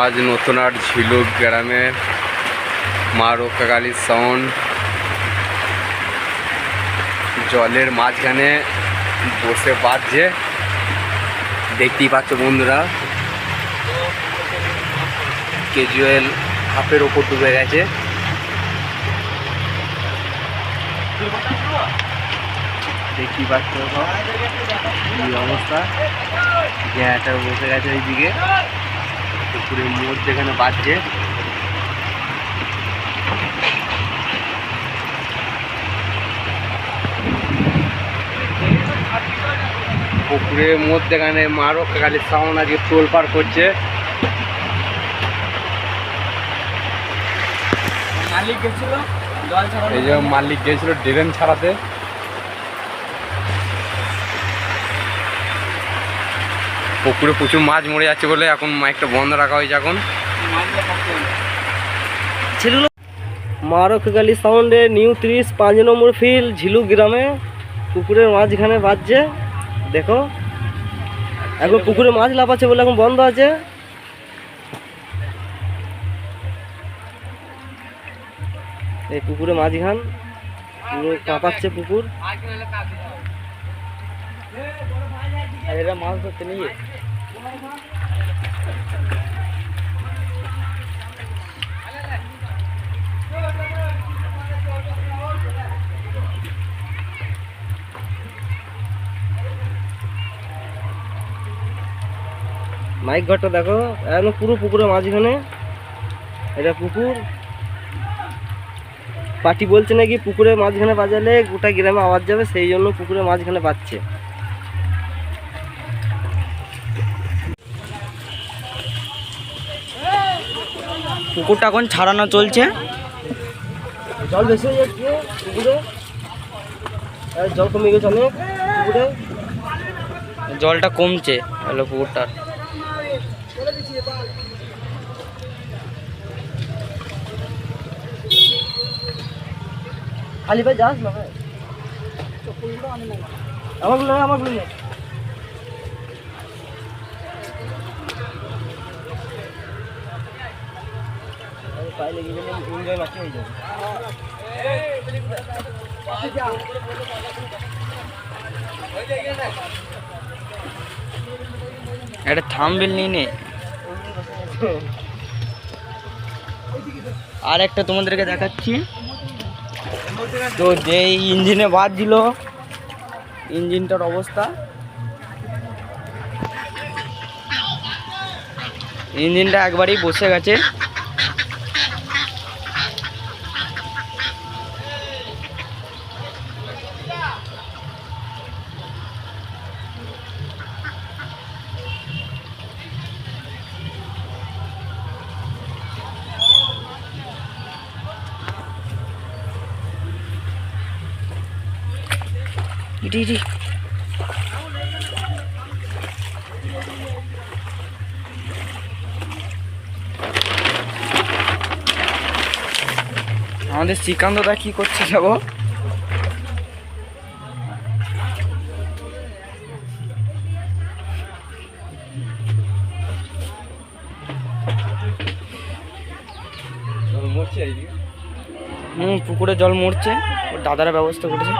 আজ নতুন আর ঝিলুক গ্রামে মা রক্ষাকালীর সাউন্ড জলের মাঝখানে বসে বাজছে। দেখতেই পাচ্ছ বন্ধুরা কেজুয়েল হাফের ওপর ডুবে গেছে। দেখতেই পাচ্ছ এই অবস্থা? জায়গাটা বসে গেছে ওইদিকে পুকুরের মোড় যেখানে বাজছে পুকুরের মধ্যে এখানে মা রক্ষাকালীর সাউন্ড আজকে টোল পার করছে। মালিক গেছিল এই যে মালিক গিয়েছিল ড্রেন ছাড়াতে। পুকুরে প্রচুর মাছ মরে যাচ্ছে বলে এখন মাইকটা বন্ধ রাখা হয়েছে এখন। ছেলেগুলো মা রক্ষাকালী সাউন্ডে নিউ ত্রিশ পাঁচ নম্বর ফিল ঝিলুক গ্রামে। পুকুরের মাঝখানে বাজছে। দেখো। এখন পুকুরে মাছ লাফাচ্ছে বলে এখন বন্ধ আছে। এই পুকুরে মাঝখান। পুরো কাঁপাচ্ছে পুকুর। আর এরা মাছ ধরতে নিয়ে মাইক ঘরটা দেখো একদম পুরো পুকুরের মাঝখানে। এটা পুকুর। পাটি বলছে নাকি পুকুরের মাঝখানে বাজালে গোটা গ্রামে আওয়াজ যাবে, সেই জন্য পুকুরের মাঝখানে বাজছে। পুকুরটা এখন ছাড়ানো চলছে। জল বেশি হয়ে যাচ্ছে পুকুরে। জল কমে গেছে অনেক পুকুরে। জলটা কমছে হলো পুকুরটার। খালি ভাই যাস না ভাই। আমারগুলো পায়ে লেগে গেলে এনজয় মাটি হয়ে যাবে। থামবিল নিয়ে নে। আর একটা তোমাদেরকে দেখাচ্ছি। তো যে ইঞ্জিনে বাদ দিল, ইঞ্জিনটার অবস্থা। ইঞ্জিনটা একবারেই বসে গেছে। ইটি ইটি আমাদের শ্রীকান্তদা কি করছে যাব? হুম পুকুরে জল মরছে। ওর দাদারা ব্যবস্থা করেছে।